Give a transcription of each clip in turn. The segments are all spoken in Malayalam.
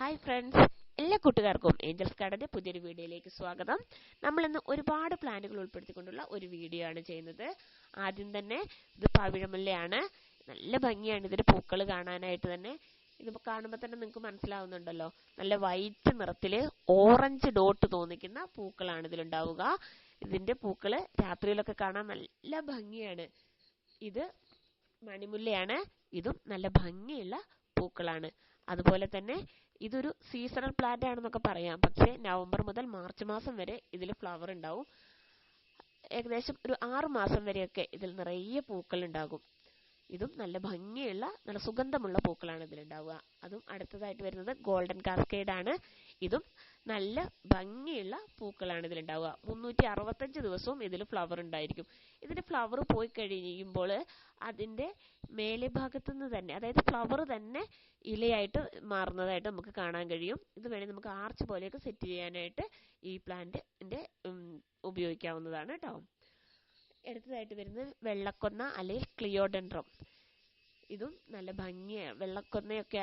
ഹായ് ഫ്രണ്ട്സ് എല്ലാ കൂട്ടുകാർക്കും ഏഞ്ചൽസ് ഗാർഡന്റെ പുതിയൊരു വീഡിയോയിലേക്ക് സ്വാഗതം. നമ്മൾ ഇന്ന് ഒരുപാട് പ്ലാന്റുകൾ ഉൾപ്പെടുത്തിക്കൊണ്ടുള്ള ഒരു വീഡിയോ ആണ് ചെയ്യുന്നത്. ആദ്യം തന്നെ ഇത് പവിഴമുല്ലയാണ്. നല്ല ഭംഗിയാണ് ഇതിന്റെ പൂക്കൾ കാണാനായിട്ട് തന്നെ. ഇത് കാണുമ്പോൾ തന്നെ നിങ്ങൾക്ക് മനസ്സിലാവുന്നുണ്ടല്ലോ. നല്ല വൈറ്റ് നിറത്തിൽ ഓറഞ്ച് ഡോട്ട് തോന്നിക്കുന്ന പൂക്കളാണ് ഇതിലുണ്ടാവുക. ഇതിന്റെ പൂക്കൾ രാത്രിയിലൊക്കെ കാണാൻ നല്ല ഭംഗിയാണ്. ഇത് മണിമുല്ലയാണ്. ഇതും നല്ല ഭംഗിയുള്ള പൂക്കളാണ്. അതുപോലെ തന്നെ ഇതൊരു സീസണൽ പ്ലാന്റ് ആണെന്നൊക്കെ പറയാം. പക്ഷേ നവംബർ മുതൽ മാർച്ച് മാസം വരെ ഇതിൽ ഫ്ലവർ ഉണ്ടാവും. ഏകദേശം ഒരു ആറ് മാസം വരെയൊക്കെ ഇതിൽ നിറയെ പൂക്കൾ ഉണ്ടാകും. ഇതും നല്ല ഭംഗിയുള്ള നല്ല സുഗന്ധമുള്ള പൂക്കളാണ് ഇതിലുണ്ടാവുക അതും അടുത്തതായിട്ട് വരുന്നത് ഗോൾഡൻ കാസ്കേഡ് ആണ്. ഇതും നല്ല ഭംഗിയുള്ള പൂക്കളാണ് ഇതിലുണ്ടാവുക മുന്നൂറ്റി അറുപത്തഞ്ച് ദിവസവും ഇതിൽ ഫ്ലവർ ഉണ്ടായിരിക്കും. ഇതിന്റെ ഫ്ലവർ പോയി കഴിയുമ്പോൾ അതിന്റെ മേലെ ഭാഗത്തു നിന്ന് തന്നെ അതായത് ഫ്ലവർ തന്നെ ഇലയായിട്ട് മാറുന്നതായിട്ട് നമുക്ക് കാണാൻ കഴിയും. ഇത് വേണമെങ്കിൽ നമുക്ക് ആർച്ച് പോലെയൊക്കെ സെറ്റ് ചെയ്യാനായിട്ട് ഈ പ്ലാന്റിന്റെ ഉപയോഗിക്കാവുന്നതാണ് കേട്ടോ അടുത്തതായിട്ട് വരുന്നത് വെള്ളക്കൊന്ന അല്ലെങ്കിൽ ക്ലിയോഡെൻഡ്രം ഇതും നല്ല ഭംഗിയാണ് വെള്ളക്കൊന്നയൊക്കെ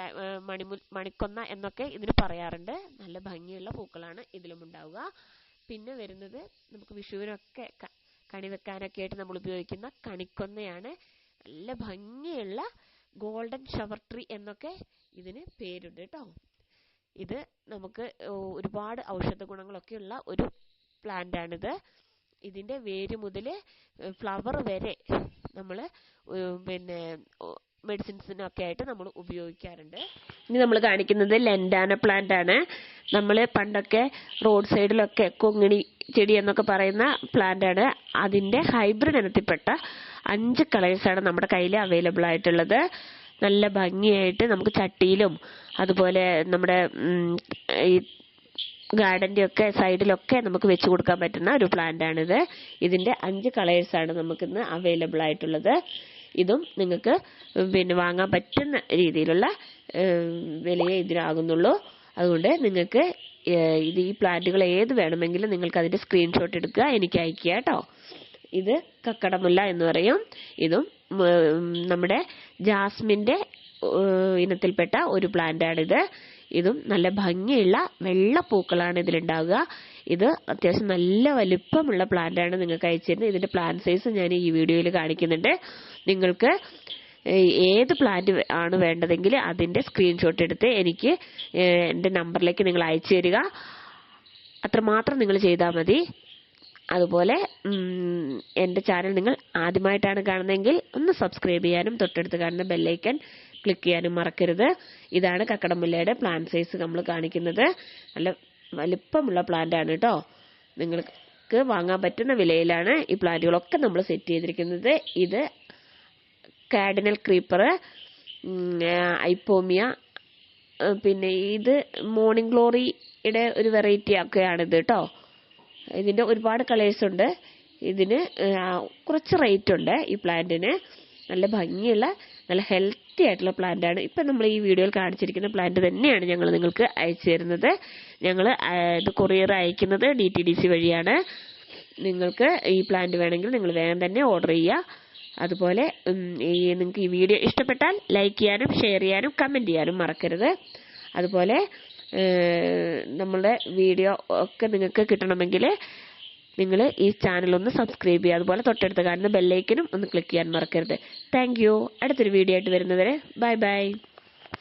മണിമു മണിക്കൊന്ന എന്നൊക്കെ ഇതിന് പറയാറുണ്ട്. നല്ല ഭംഗിയുള്ള പൂക്കളാണ് ഇതിലും ഉണ്ടാവുക. പിന്നെ വരുന്നത് നമുക്ക് വിഷുവിനൊക്കെ കണി വെക്കാനൊക്കെ ആയിട്ട് നമ്മൾ ഉപയോഗിക്കുന്ന കണിക്കൊന്നയാണ്. നല്ല ഭംഗിയുള്ള ഗോൾഡൻ ഷവർ ട്രീ എന്നൊക്കെ ഇതിന് പേരുണ്ട് കേട്ടോ. ഇത് നമുക്ക് ഒരുപാട് ഔഷധ ഗുണങ്ങളൊക്കെ ഉള്ള ഒരു പ്ലാന്റ് ആണിത് ഇതിന്റെ വേര് മുതൽ ഫ്ലവർ വരെ നമ്മൾ പിന്നെ മെഡിസിൻസിനൊക്കെ ആയിട്ട് നമ്മൾ ഉപയോഗിക്കാറുണ്ട്. ഇനി നമ്മൾ കാണിക്കുന്നത് ലെൻഡാന പ്ലാന്റ് ആണ്. നമ്മൾ പണ്ടൊക്കെ റോഡ് സൈഡിലൊക്കെ കൊങ്ങിണി ചെടി എന്നൊക്കെ പറയുന്ന പ്ലാന്റ് ആണ്. അതിന്റെ ഹൈബ്രിഡ് ഇനത്തിൽപ്പെട്ട അഞ്ച് കളേഴ്സാണ് നമ്മുടെ കയ്യിൽ അവൈലബിൾ ആയിട്ടുള്ളത്. നല്ല ഭംഗിയായിട്ട് നമുക്ക് ചട്ടിയിലും അതുപോലെ നമ്മുടെ ഈ ഗാർഡന്റെ ഒക്കെ സൈഡിലൊക്കെ നമുക്ക് വെച്ച് കൊടുക്കാൻ പറ്റുന്ന ഒരു പ്ലാന്റ് ആണിത്. ഇതിന്റെ അഞ്ച് കളേഴ്സ് ആണ് നമുക്കിന്ന് അവൈലബിൾ ആയിട്ടുള്ളത്. ഇതും നിങ്ങൾക്ക് പിന്നെ വാങ്ങാൻ പറ്റുന്ന രീതിയിലുള്ള വിലയെ ഇതിനാകുന്നുള്ളൂ. അതുകൊണ്ട് നിങ്ങൾക്ക് ഇത് ഈ പ്ലാന്റുകൾ ഏത് വേണമെങ്കിലും നിങ്ങൾക്ക് അതിന്റെ സ്ക്രീൻഷോട്ട് എടുക്കുക എനിക്ക് അയക്കുക കേട്ടോ. ഇത് കക്കടമുല്ല എന്ന് പറയും. ഇതും നമ്മുടെ ജാസ്മിന്റെ ഇനത്തിൽപ്പെട്ട ഒരു പ്ലാന്റ് ആണിത് ഇതും നല്ല ഭംഗിയുള്ള വെള്ള പൂക്കളാണ് ഇതിലുണ്ടാവുക. ഇത് അത്യാവശ്യം നല്ല വലിപ്പമുള്ള പ്ലാന്റാണ് നിങ്ങൾക്ക് അയച്ചിരുന്നത്. ഇതിന്റെ പ്ലാന്റ് സൈസ് ഞാൻ ഈ വീഡിയോയിൽ കാണിക്കുന്നുണ്ട്. നിങ്ങൾക്ക് ഏത് പ്ലാന്റ് ആണ് വേണ്ടതെങ്കിൽ അതിന്റെ സ്ക്രീൻഷോട്ട് എടുത്ത് എനിക്ക് എന്റെ നമ്പറിലേക്ക് നിങ്ങൾ അയച്ചു തരിക. അത്രമാത്രം നിങ്ങൾ ചെയ്താൽ മതി. അതുപോലെ എന്റെ ചാനൽ നിങ്ങൾ ആദ്യമായിട്ടാണ് കാണുന്നതെങ്കിൽ ഒന്ന് സബ്സ്ക്രൈബ് ചെയ്യാനും തൊട്ടടുത്ത് കാണുന്ന ബെല്ലൈക്കൻ ക്ലിക്ക് ചെയ്യാനും മറക്കരുത്. ഇതാണ് കക്കടമുല്ലയുടെ പ്ലാന്റ് സൈസ് നമ്മൾ കാണിക്കുന്നത്. നല്ല വലിപ്പമുള്ള പ്ലാന്റ് ആണ് കേട്ടോ നിങ്ങൾക്ക് വാങ്ങാൻ പറ്റുന്ന വിലയിലാണ് ഈ പ്ലാന്റുകളൊക്കെ നമ്മൾ സെറ്റ് ചെയ്തിരിക്കുന്നത്. ഇത് കാഡിനൽ ക്രീപ്പർ ഐപ്പോമിയ പിന്നെ ഇത് മോർണിംഗ് ഗ്ലോറിയുടെ ഒരു വെറൈറ്റി ഒക്കെയാണിത് കേട്ടോ ഇതിന്റെ ഒരുപാട് കളേഴ്സ് ഉണ്ട്. ഇതിന് കുറച്ച് റേറ്റ് ഉണ്ട് ഈ പ്ലാന്റിന് നല്ല ഭംഗിയുള്ള നല്ല ഹെൽത്തി ആയിട്ടുള്ള പ്ലാന്റ് ആണ്. ഇപ്പം നമ്മൾ ഈ വീഡിയോയിൽ കാണിച്ചിരിക്കുന്ന പ്ലാന്റ് തന്നെയാണ് ഞങ്ങൾ നിങ്ങൾക്ക് അയച്ചു തരുന്നത്. ഞങ്ങൾ ഇത് കൊറിയർ അയക്കുന്നത് ഡി ടി ഡി സി വഴിയാണ്. നിങ്ങൾക്ക് ഈ പ്ലാന്റ് വേണമെങ്കിൽ നിങ്ങൾ വേഗം തന്നെ ഓർഡർ ചെയ്യുക. അതുപോലെ ഈ നിങ്ങൾക്ക് ഈ വീഡിയോ ഇഷ്ടപ്പെട്ടാൽ ലൈക്ക് ചെയ്യാനും ഷെയർ ചെയ്യാനും കമന്റ് ചെയ്യാനും മറക്കരുത്. അതുപോലെ നമ്മളുടെ വീഡിയോ ഒക്കെ നിങ്ങൾക്ക് കിട്ടണമെങ്കിൽ നിങ്ങൾ ഈ ചാനൽ ഒന്ന് സബ്സ്ക്രൈബ് ചെയ്യുക. അതുപോലെ തൊട്ടടുത്ത് കാണുന്ന ബെല്ലൈക്കനും ഒന്ന് ക്ലിക്ക് ചെയ്യാൻ മറക്കരുത്. താങ്ക് യു അടുത്തൊരു വീഡിയോ ആയിട്ട് വരുന്നവരെ ബൈ ബൈ